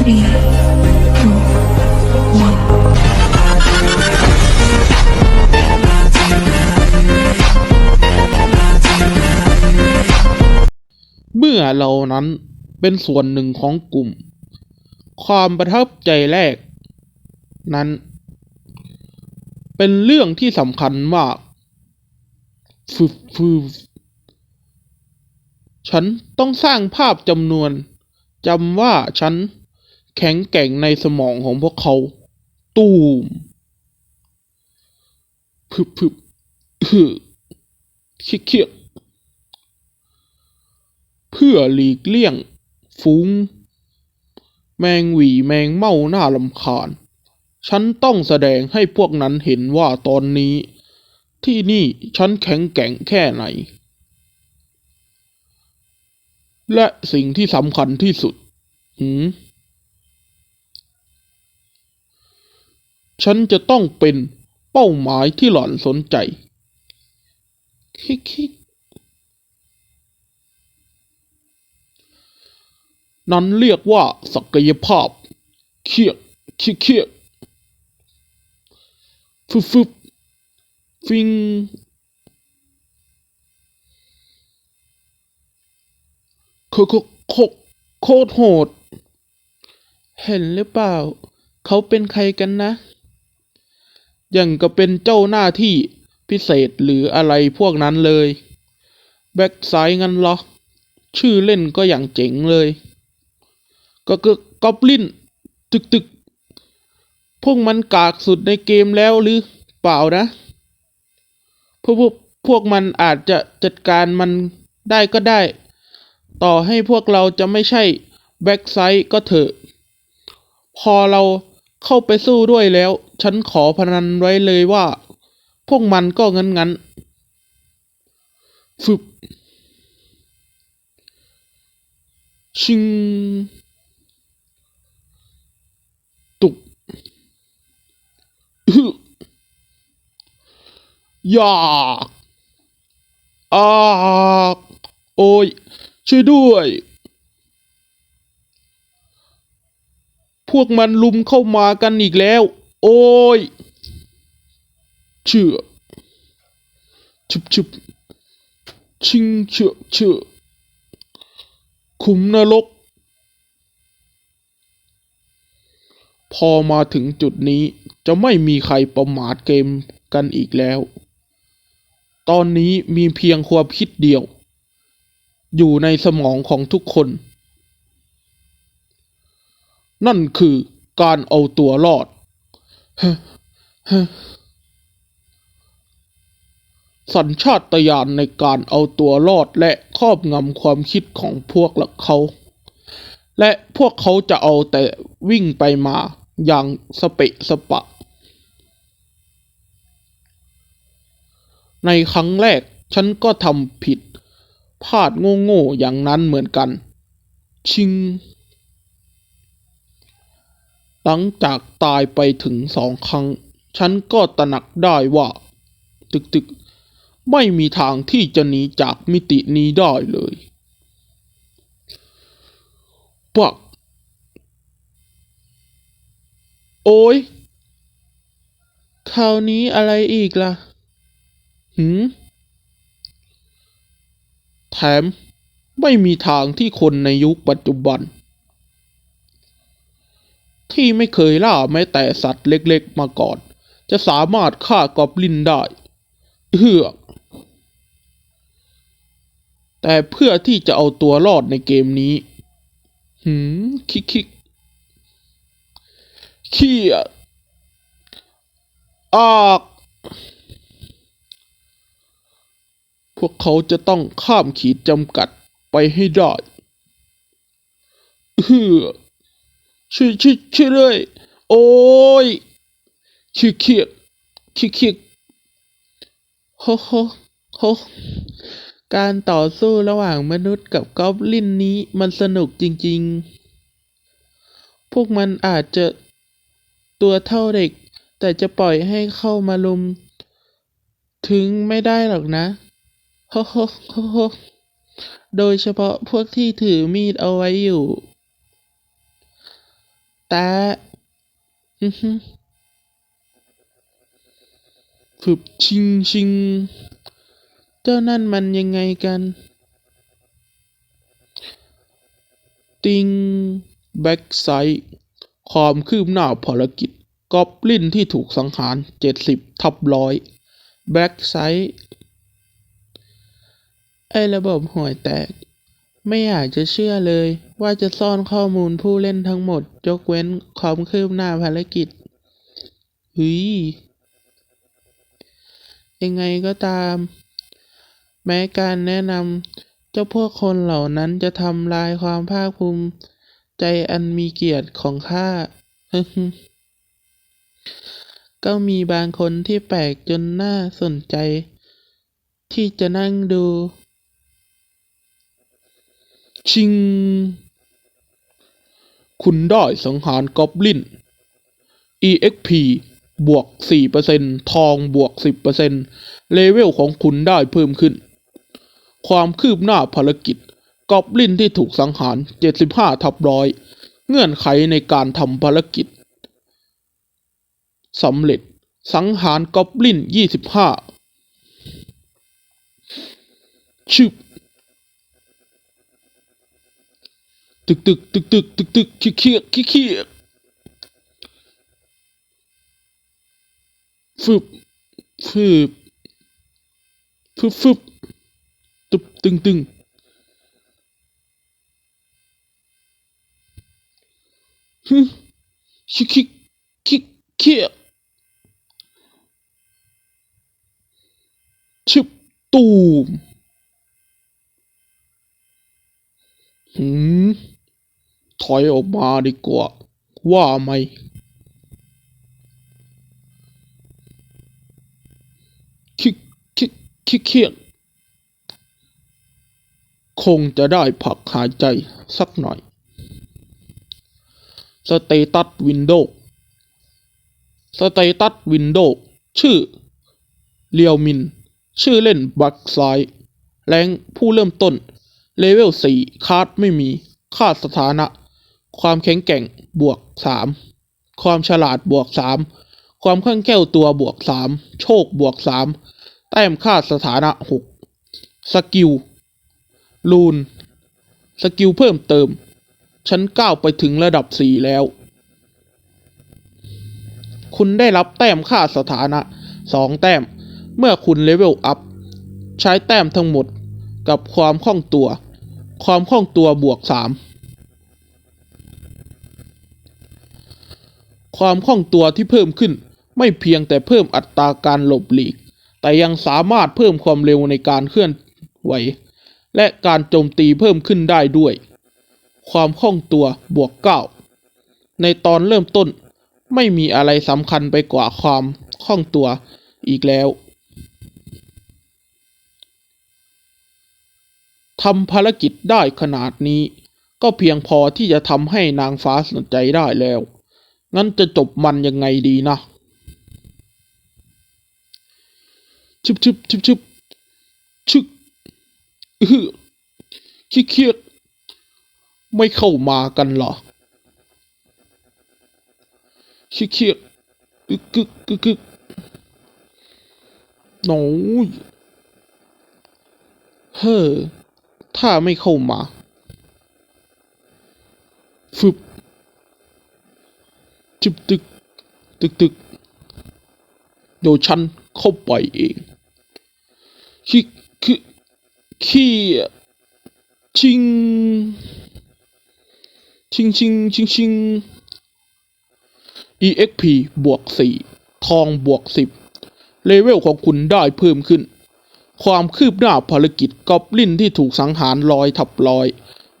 three, two, one. เมื่อเรานั้นเป็นส่วนหนึ่งของกลุ่ม ความประทับใจแรก นั้น เป็นเรื่องที่สำคัญมากฟึบฟึบฉันต้องสร้างภาพจำนวนจำว่าฉัน แข็งแกร่งในสมองของพวกเขา ตูมพึบพึบฮึเคียเคียเพื่อหลีกเลี่ยง ฝูง แมงหวีแมงเม่าน่าลำคาญ ฉันต้องแสดงให้พวกนั้นเห็นว่าตอนนี้ ที่นี่ฉันแข็งแกร่งแค่ไหน และสิ่งที่สำคัญที่สุด หืม ฉันจะต้องเป็นเป้าหมายที่หล่อนสนใจ คิกคิกนั้นเรียกว่าศักยภาพ เคียกเคียกเคียกฟึบฟึบฟิงโคโคโคโคตรโหด เห็นหรือเปล่า เขาเป็นใครกันนะ ย่างก็เป็นเจ้าหน้าที่พิเศษหรืออะไรพวกนั้นเลย แบ็กไซด์งั้นเหรอ ชื่อเล่นก็อย่างเจ๋งเลย ก็ก็กอบลินตึกตึกพวกมันกากสุดในเกมแล้วหรือเปล่านะ พวกพวกพวกมันอาจจะจัดการมันได้ก็ได้ ต่อให้พวกเราจะไม่ใช่แบ็กไซด์ก็เถอะ พอเราเข้าไปสู้ด้วยแล้ว ฉันขอพนันไว้เลยว่า พวกมันก็งั้นงั้นๆฟึบชิง ตุกฮึยากอากโอ้ย ช่วยด้วย พวกมันลุมเข้ามากันอีกแล้ว โอ้ยเชื่อชุบชุบชิงเชื่อเชื่อขุมนรก พอมาถึงจุดนี้จะไม่มีใครประมาทเกมกันอีกแล้ว ตอนนี้มีเพียงความคิดเดียว อยู่ในสมองของทุกคน นั่นคือการเอาตัวรอด สัญชาตญาณในการเอาตัวรอดและครอบงำความคิดของพวกเขา และพวกเขาจะเอาแต่วิ่งไปมาอย่างสเปะสปะ ในครั้งแรกฉันก็ทำผิดพลาดโง่ๆอย่างนั้นเหมือนกัน ชิง ลังจากตายไปถึงสองครั้ง ฉันก็ตระหนักได้ว่า ตึกๆไม่มีทางที่จะหนีจากมิตินี้ได้เลยปักโอ้ยคราวนี้อะไรอีกล่ะ หืม แถมไม่มีทางที่คนในยุคปัจจุบัน ที่ไม่เคยล่าแม้แต่สัตว์เล็กๆมาก่อน จะสามารถฆ่ากอบลินได้เฮือกแต่เพื่อที่จะเอาตัวรอดในเกมนี้ หืม คิกคิกเขี้ยอากพวกเขาจะต้องข้ามขีดจำกัดไปให้ได้เฮือ ช่วยช่วยช่วยเลยโอ้ยขี้เกียจขี้เกียจโฮโฮโฮการต่อสู้ระหว่างมนุษย์กับกอบลินนี้มันสนุกจริง ๆ พวกมันอาจจะตัวเท่าเด็ก แต่จะปล่อยให้เข้ามาลุม ถึงไม่ได้หรอกนะโฮโฮโฮโฮโดยเฉพาะพวกที่ถือมีดเอาไว้อยู่ แต่อือฮึฝึบชิงชิง เจ้านั่นมันยังไงกัน ติง แบ็กไซด์ความคืบหน้าภารกิจกอบลินที่ถูกสังหารเจ็ดสิบทับร้อยแบ็กไซด์ไอระบบห่วยแตก ไม่อยากจะเชื่อเลยว่าจะซ่อนข้อมูลผู้เล่นทั้งหมด ยกเว้นความคืบหน้าภารกิจเฮ้ยยังไงก็ตาม แม้การแนะนำเจ้าพวกคนเหล่านั้นจะทำลายความภาคภูมิใจอันมีเกียรติของข้าก็มีบางคนที่แปลกจนน่าสนใจ ที่จะนั่งดู ชิง คุณได้สังหารกอบลิน EXP บวก 4%ทองบวก 10%เลเวลของคุณได้เพิ่มขึ้น ความคืบหน้าภารกิจกอบลินที่ถูกสังหาร 75 ทับร้อย เงื่อนไขในการทำภารกิจสำเร็จสังหารกอบลิน 25 ชึบ ตึกตึกตึกตึกตึกตึกขี้เคียกขี้เคียกฟึบฟึบฟึบฟึบตึบตึงตึงฮึขี้ขี้ขี้เคียกชึบตูมหืม ถอยออกมาดีกว่า ว่าไหม คิกคิกคิกเคียกคงจะได้ผักหายใจสักหน่อย สเตตัสวินโดว์สเตตัสวินโดว์ชื่อเลียวมิน ชื่อเล่นบักไซแรงผู้เริ่มต้น เลเวลสี่คาร์ดไม่มี ค่าสถานะ ความแข็งแกร่งบวกสามความฉลาดบวกสามความคล่องแคล่วตัวบวกสามโชคบวกสามแต้มค่าสถานะหกสกิลลูน สกิลเพิ่มเติมฉันก้าวไปถึงระดับสี่แล้ว คุณได้รับแต้มค่าสถานะสองแต้ม เมื่อคุณเลเวลอัพ ใช้แต้มทั้งหมดกับความคล่องตัว ความคล่องตัวบวกสาม ความคล่องตัวที่เพิ่มขึ้น ไม่เพียงแต่เพิ่มอัตราการหลบหลีก แต่ยังสามารถเพิ่มความเร็วในการเคลื่อนไหว และการโจมตีเพิ่มขึ้นได้ด้วย ความคล่องตัวบวกเก้าในตอนเริ่มต้นไม่มีอะไรสำคัญไปกว่าความคล่องตัวอีกแล้วทำภารกิจได้ขนาดนี้ ก็เพียงพอที่จะทำให้นางฟ้าสนใจได้แล้ว งั้นจะจบมันยังไงดีนะชึบชึบชึบชึบชึกอื้อขี้เคียดไม่เข้ามากันเหรอขี้เคียดกึกกึกกึกกึกหนูยเฮ้อถ้าไม่เข้ามาฟึบ จึบตึก ตึกตึกเดี๋ยวฉันเข้าไปเองขี้ขี้ขี้ชิง ชิงชิงชิงชิง EXP บวกสี่ทองบวกสิบเลเวลของคุณได้เพิ่มขึ้น ความคืบหน้าภารกิจกอบลินที่ถูกสังหารลอยทับลอย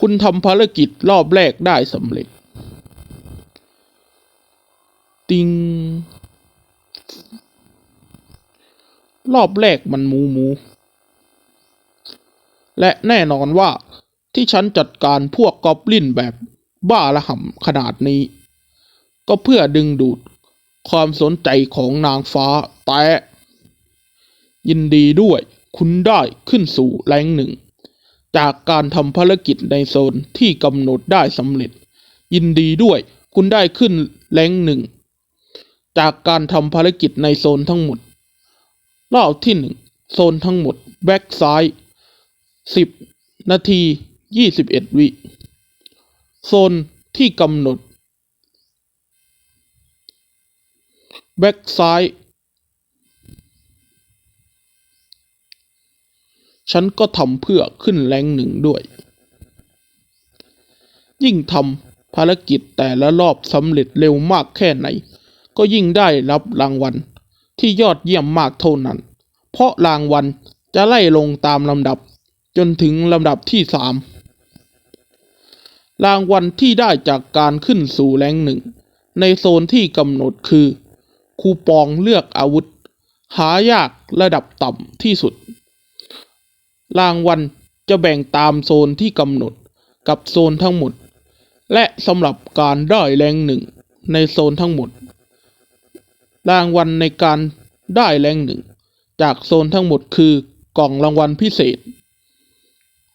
คุณทำภารกิจรอบแรกได้สำเร็จ ติง รอบแรกมันมูมู และแน่นอนว่าที่ฉันจัดการพวกกอบลินแบบบ้าระห่ำขนาดนี้ ก็เพื่อดึงดูดความสนใจของนางฟ้าแต่ ยินดีด้วยคุณได้ขึ้นสู่แรงหนึ่ง จากการทำภารกิจในโซนที่กำหนดได้สำเร็จ ยินดีด้วยคุณได้ขึ้นแรงหนึ่ง จากการทำภารกิจในโซนทั้งหมด รอบที่หนึ่งโซนทั้งหมด แบ็กซ้ายสิบนาทียี่สิบเอ็ดวิ โซนที่กำหนด แบ็กซ้าย ฉันก็ทำเพื่อขึ้นแรงหนึ่งด้วย ยิ่งทำภารกิจแต่ละรอบสำเร็จเร็วมากแค่ไหน ก็ยิ่งได้รับรางวัลที่ยอดเยี่ยมมากเท่านั้น เพราะรางวัลจะไล่ลงตามลำดับจนถึงลำดับที่สามรางวัลที่ได้จากการขึ้นสู่แรงหนึ่ง ในโซนที่กำหนดคือ คูปองเลือกอาวุธ หายากระดับต่ำที่สุด รางวัลจะแบ่งตามโซนที่กำหนดกับโซนทั้งหมด และสำหรับการได้แรงหนึ่งในโซนทั้งหมด รางวัลในการได้แรงหนึ่ง จากโซนทั้งหมดคือกล่องรางวัลพิเศษ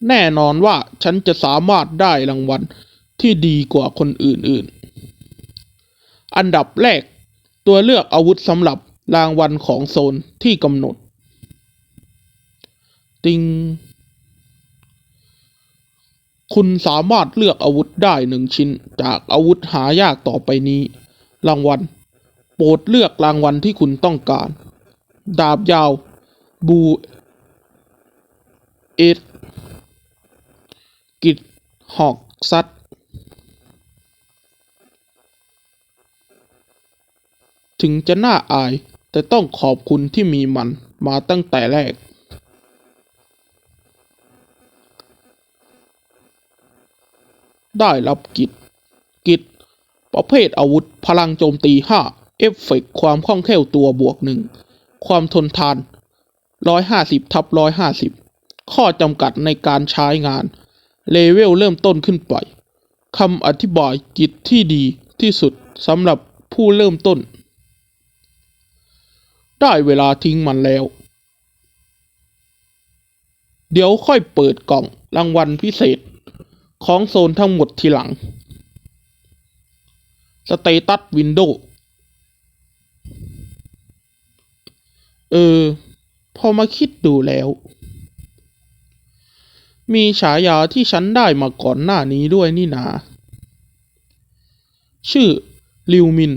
แน่นอนว่าฉันจะสามารถได้รางวัลที่ดีกว่าคนอื่นๆ อันดับแรกตัวเลือกอาวุธสำหรับรางวัลของโซนที่กำหนด ติง คุณสามารถเลือกอาวุธได้หนึ่งชิ้นจากอาวุธหายากต่อไปนี้ รางวัล โปรดเลือกรางวัลที่คุณต้องการ ดาบยาว บูเอสกิดหอกซัดถึงจะน่าอาย แต่ต้องขอบคุณที่มีมันมาตั้งแต่แรก ได้รับกิจ กิจ ประเภทอาวุธพลังโจมตี5 เอฟเฟกต์ความคล่องแคล่วตัวบวกหนึ่งความทนทาน150ทับ150ข้อจำกัดในการใช้งาน เลเวลเริ่มต้นขึ้นไปคำอธิบายกิจที่ดีที่สุดสำหรับผู้เริ่มต้น ได้เวลาทิ้งมันแล้ว เดี๋ยวค่อยเปิดกล่องรางวัลพิเศษ ของโซนทั้งหมดทีหลัง สเตตัสวินโดว์ เออ พอมาคิดดูแล้ว มีฉายาที่ฉันได้มาก่อนหน้านี้ด้วยนี่นา ชื่อ ลิวมิน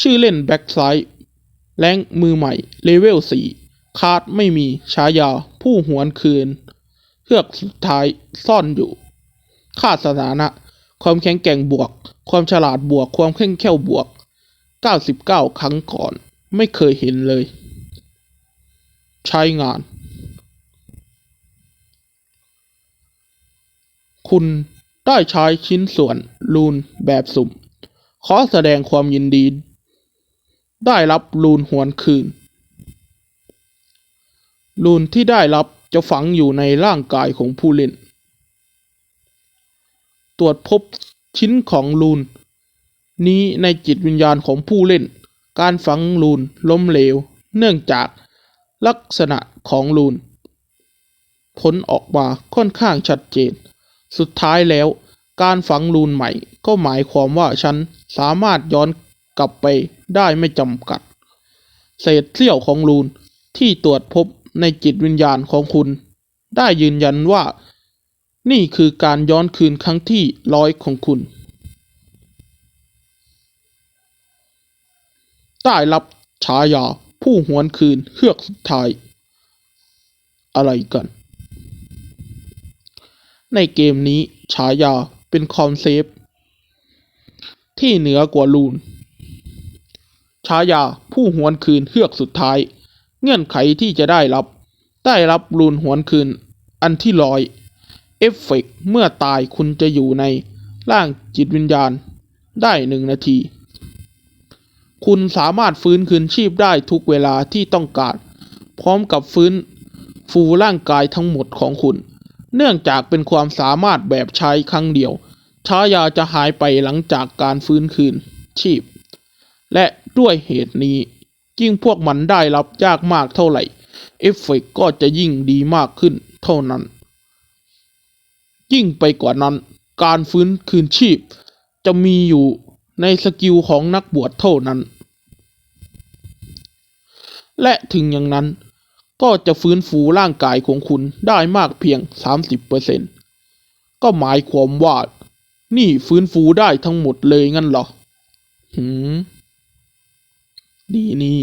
ชื่อเล่นแบ็กไซด์แรงมือใหม่ เลเวล4คาร์ดไม่มีฉายาผู้หวนคืนเฮือกสุดท้ายซ่อนอยู่ ค่าสถานะ ความแข็งแกร่งบวก ความฉลาดบวก ความแข็งแข็วบวก 99 ครั้งก่อน ไม่เคยเห็นเลย ใช้งาน คุณได้ใช้ชิ้นส่วนลูนแบบสุ่ม ขอแสดงความยินดี ได้รับลูนหวนคืน ลูนที่ได้รับจะฝังอยู่ในร่างกายของผู้เล่น ตรวจพบชิ้นของลูน นี้ในจิตวิญญาณของผู้เล่น การฝังลูนล้มเหลว เนื่องจาก ลักษณะของลูน ผลออกมาค่อนข้างชัดเจน สุดท้ายแล้วการฝังลูนใหม่ก็หมายความว่าฉันสามารถย้อนกลับไปได้ไม่จำกัด เศษเสี้ยวของลูนที่ตรวจพบในจิตวิญญาณของคุณ ได้ยืนยันว่า นี่คือการย้อนคืนครั้งที่ร้อยของคุณ ได้รับฉายา ผู้หวนคืนเฮือกสุดท้าย อะไรกัน ในเกมนี้ฉายาเป็นคอนเซปที่เหนือกว่าลูนฉายาผู้หวนคืนเฮือกสุดท้าย เงื่อนไขที่จะได้รับ ได้รับลูนหวนคืน อันที่ร้อยเอฟเฟกต์เมื่อตายคุณจะอยู่ในร่างจิตวิญญาณได้หนึ่งนาที คุณสามารถฟื้นคืนชีพได้ทุกเวลาที่ต้องการ พร้อมกับฟื้นฟูร่างกายทั้งหมดของคุณ เนื่องจากเป็นความสามารถแบบใช้ครั้งเดียวชายาจะหายไปหลังจากการฟื้นคืนชีพ และด้วยเหตุนี้ยิ่งพวกมันได้รับยากมากเท่าไหร่ เอฟเฟกต์ก็จะยิ่งดีมากขึ้นเท่านั้น ยิ่งไปกว่านั้น การฟื้นคืนชีพ จะมีอยู่ ในสกิลของนักบวชเท่านั้น และถึงอย่างนั้นก็จะฟื้นฟูร่างกายของคุณได้มากเพียง 30%ก็หมายความว่านี่ฟื้นฟูได้ทั้งหมดเลยงั้นเหรอ หืม ดีนี่